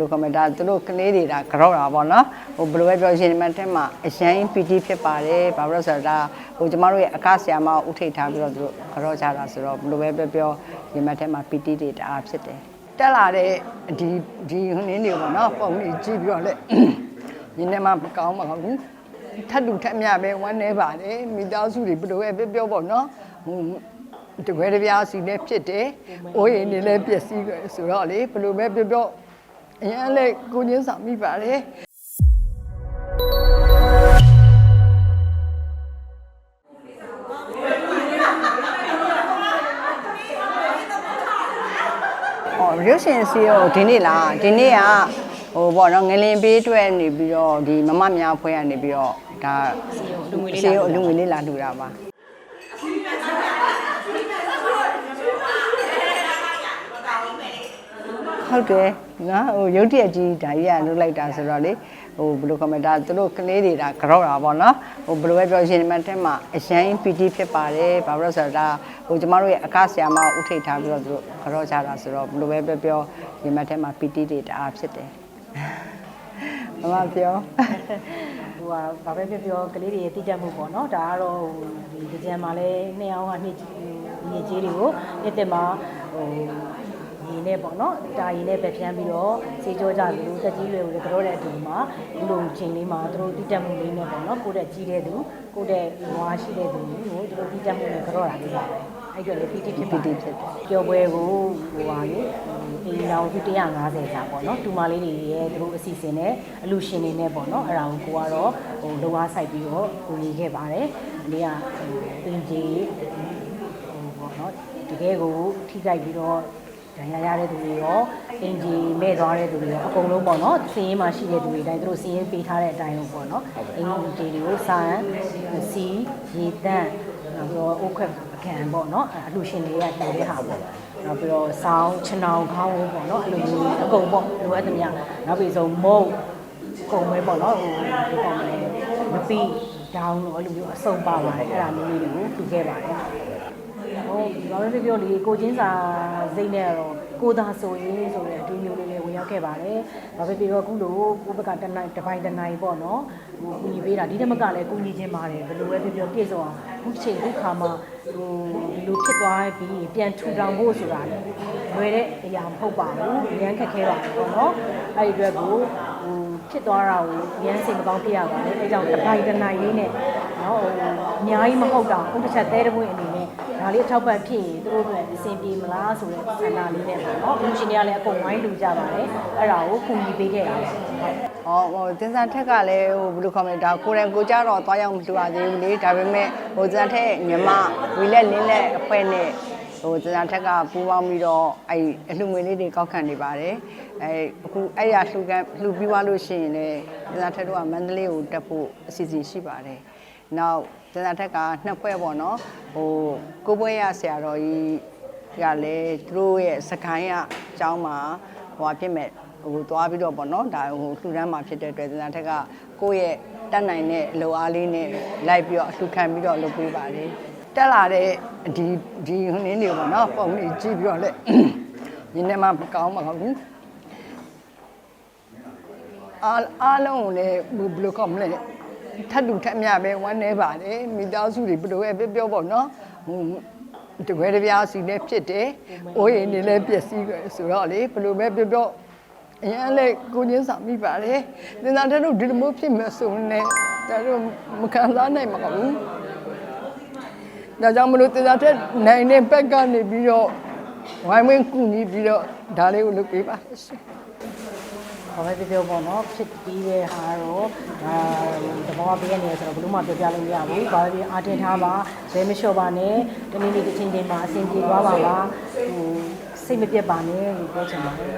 လိုခေါ်မလဲဒါသူတို့ကလေးတွေဒါကြောက်တာပေါ့နော်ဟိုဘယ်လိုပဲပြောရှင်မတက်မှာအရင်ပီတီဖြစ်ပါတယ်ဘာလို့လဲဆိုတော့ဒါဟိုကျမတို့ရဲ့အကဆရာမဥထိတ်ထားပြီးတော့သူတို့ကြောက်ကြတာဆိုတော့ဘယ်လိုပဲပြောပြောရှင်မတက်မှာပီတီတွေတအားဖြစ်တယ်တက်လာတဲ့ဒီဒီဟိုနင်းတွေပေါ့နော်ပုံလေးကြည့်ပြီးတော့လေညီနေမှာမကောင်းပါဘူးထပ်တူထက်မြပဲဝမ်းနေပါတယ်မိသားစုတွေဘယ်လိုပဲပြောပြောပေါ့နော်ဟိုတကွဲတပြားစီနဲ့ဖြစ်တယ်။အိုးရင်နေလည်းပြည့်စည်ကြဆိုတော့လေဘယ်လိုပဲပြောပြော အရင်လည်းကိုချင်းဆောင်မိပါတယ်။ဟောရုပ်ရှင်စီရောဒီနေ့လားဒီနေ့ကဟိုပေါ့နော်ငလင်ပေးအတွက်နေပြီးတော့ဒီမမများဖွဲကနေပြီးတော့ဒါစီရောအလူငွေလေးလာလှူတာပါ ဟုတ်တယ်နော်ဟိုရုပ်တရက်ကြီးဒါကြီးကလုပ်လိုက်တာဆိုတော့လေဟိုဘယ်လိုခေါ်မလဲဒါသူတို့ကလေးတွေဒါကြောက်တာပေါ့နော်ဟိုဘယ်လိုပဲပြောရှင်မတက်မှာအရင်ပီတီဖြစ်ပါတယ်ဘာလို့လဲဆိုတော့ဒါဟိုကျမတို့ရဲ့အကဆရာမဥထိတ်ထားပြီးတော့သူတို့ကြောက်ကြတာဆိုတော့ဘယ်လိုပဲပြောပြောရှင်မတက်မှာပီတီတွေတအားဖြစ်တယ်မမပြောဟိုဟာဘာပဲပြောပြောကလေးတွေရဲ့တိကျမှုပေါ့နော်ဒါကတော့ဒီကြံမှာလဲနှစ်အောင်ကနှစ်နှစ်ကြီးတွေကိုနှစ်တက်မှာဟို ရင်းနဲ့ပေါ့နော်ဒါရင်းနဲ့ပဲဖြန်းပြီးတော့စေကြောကြလို့တက်ကြီးတွေကိုလည်းကြောတဲ့အတူမှာဒီလိုချိန်လေးမှာသူတို့တိတက်မှုလေးနဲ့ပေါ့နော်ကိုယ့်တဲ့ကြီးတဲ့သူကိုယ့်တဲ့ဝါရှိတဲ့သူကိုသူတို့တိတက်မှုနဲ့ကြောတာလေးပါပဲအဲ့တော့လေ PT ဖြစ်ပါ PT ဖြစ်တယ်ပျော်ပွဲကိုဟိုပါလေအိမ်တော်စု150စာပေါ့နော်တူမလေးတွေရဲ့သူတို့အစီအစဉ်နဲ့အလူရှင်တွေနဲ့ပေါ့နော်အဲ့ဒါကိုကိုကတော့ဟိုလောအားဆိုင်ပြီးတော့ကိုနေခဲ့ပါတယ်အနည်းကဟိုတင်ကြီးဟိုပေါ့နော်တကယ်ကိုထိကြိုက်ပြီးတော့ ဒဏ်ရာရတဲ့သူတွေရောအင်ဂျီမဲ့သွားတဲ့သူတွေရောအကုန်လုံးပေါ့နော်စင်းရင်မှာရှိတဲ့သူတွေအတိုင်းသူတို့စင်းရင်ပေးထားတဲ့အတိုင်းလို့ပေါ့နော်အင်ဂျီတွေကိုစာရန်စီရေတန့်နောက်ပြီးတော့အိုးခွက်အခံပေါ့နော်အလူရှင်တွေကလှူတဲ့ဟာပေါ့နောက်ပြီးတော့စောင်းချနောင်ခေါင်းပေါ့နော်အဲ့လိုမျိုးအကုန်ပေါ့လိုအပ်သမျှနောက်ပြီးဆုံးမုတ်ကုန်မဲပေါ့နော်ဟိုဒီကောင်မလေးမပီဒေါင်းလို့အဲ့လိုမျိုးအစုံပါပါတယ်အဲ့ဒါမျိုးလေးတွေကိုတူခဲ့ပါတယ်ဟုတ် ဘာပဲပြောလေကိုချင်းစာစိတ်နဲ့ကတော့ကိုသာဆိုရင်ဆိုတဲ့အတူမျိုးလေးလေးဝင်ရောက်ခဲ့ပါတယ်ဘာပဲပြောအခုလို့ကိုဘက်ကတနိုင်တစ်ပိုင်းတစ်နိုင်ပေါ့နော်ဟိုကူညီပေးတာဒီတမကလည်းကူညီခြင်းပါတယ်ဘယ်လိုပဲပြောပြောပြည့်စုံအောင်ခုချိန်ခုခါမှာဟိုဒီလိုဖြစ်သွားပြီးပြန်ထူထောင်ဖို့ဆိုတာလွယ်တဲ့အရာမဟုတ်ပါဘူးရမ်းခက်ခဲပါတယ်ပေါ့နော်အဲ့ဒီအတွက်ကိုဟိုဖြစ်သွားတာကိုရမ်းစိတ်မကောင်းဖြစ်ရပါတယ်အဲကြောင့်တစ်ပိုင်းတစ်နိုင်လေးနဲ့နော်ဟိုအများကြီးမဟုတ်တော့ဥတစ်ချက်သေးတဲ့ပွင့်အနေနဲ့ ဒါလေးအထောက်ပံ့ဖြစ်ရင်သူတို့အတွက်အဆင်ပြေမလားဆိုတဲ့ဆန္ဒလေးနဲ့ပေါ့နော်လူရှင်တွေကလည်းအကုန်ဝိုင်းလူကြပါတယ်အဲ့ဒါကိုကူညီပေးခဲ့တာပါဟောဟိုတင်စားထက်ကလည်းဟိုဘယ်လိုခေါ်မလဲဒါကိုယ်တိုင်ကိုကြတော့သွားရောက်မလှူရသေးဘူးလေဒါပေမဲ့ဟိုတင်စားထက်ညီမဝီလက်လင်းလက်အဖွဲ့နဲ့ဟိုတင်စားထက်ကပူးပေါင်းပြီးတော့အဲ့အလှငွေလေးတွေကောက်ခံနေပါတယ်အဲအခုအဲ့ရလှူကန်လှူပြီးသွားလို့ရှိရင်လည်းတင်စားထက်တို့ကမန္တလေးကိုတက်ဖို့အစီအစဉ်ရှိပါတယ် နောက်ဇာတက်ကနှစ်ပွဲပေါ့နော်ဟိုကိုပွဲရဆရာတော်ကြီးကလည်းသူတို့ရဲ့စကိုင်းကအကြောင်းမှာဟိုအဖြစ်မဲ့ဟိုသွားပြီးတော့ပေါ့နော်ဒါဟိုလှူဒန်းမှာဖြစ်တဲ့အတွက်ဇာတက်ကကိုယ့်ရဲ့တတ်နိုင်တဲ့အလိုအားလေးနဲ့လိုက်ပြီးတော့လှူခံပြီးတော့လုပ်ပေးပါလေတက်လာတဲ့ဒီဒီဟိုနင်းတွေပေါ့နော်ပုံတွေကြည့်ပြီးတော့လည်းညနေမှမကောင်းပါဘူးအားအားလုံးကိုလည်းဘယ်လိုကောင်းမလဲ ထပ်တူထက်မြပဲဝမ်းနေပါတယ်မိသားစုတွေဘယ်လိုပဲပြောပေါ့နော်ဟိုတကွဲတပြားစီနဲ့ဖြစ်တယ်။အိုးရင်နေလည်းပြည့်စည်ကြဆိုတော့လေဘယ်လိုပဲပြောပြောအရင်လည်းကိုချင်းဆောင်မိပါတယ်။သင်္သာတဲ့တို့ဒီလိုမျိုးဖြစ်မယ်ဆိုရင်လည်းဒါတို့မခံစားနိုင်ပါဘူး။ဒါကြောင့်မလို့သင်္သာတဲ့နိုင်တဲ့ဘက်ကနေပြီးတော့ဝိုင်းဝန်းကူညီပြီးတော့ဒါလေးကိုလုပ်ပေးပါရှင်။ဘာပဲပြောပြောပေါ့နော်ဖြစ်ပြီးတဲ့ဟာတော့ဒါ တဘောပေးရနေဆိုတော့ဘယ်လို့မှပြောပြလို့မရဘူးဘာပဲပြောအာတင်ထားပါဇဲမလျှော့ပါနဲ့တနေ့နေ့တစ်ချိန်ချိန်မှာအဆင်ပြေသွားပါပါဟိုစိတ်မပြတ်ပါနဲ့လို့ပြောချင်ပါတယ်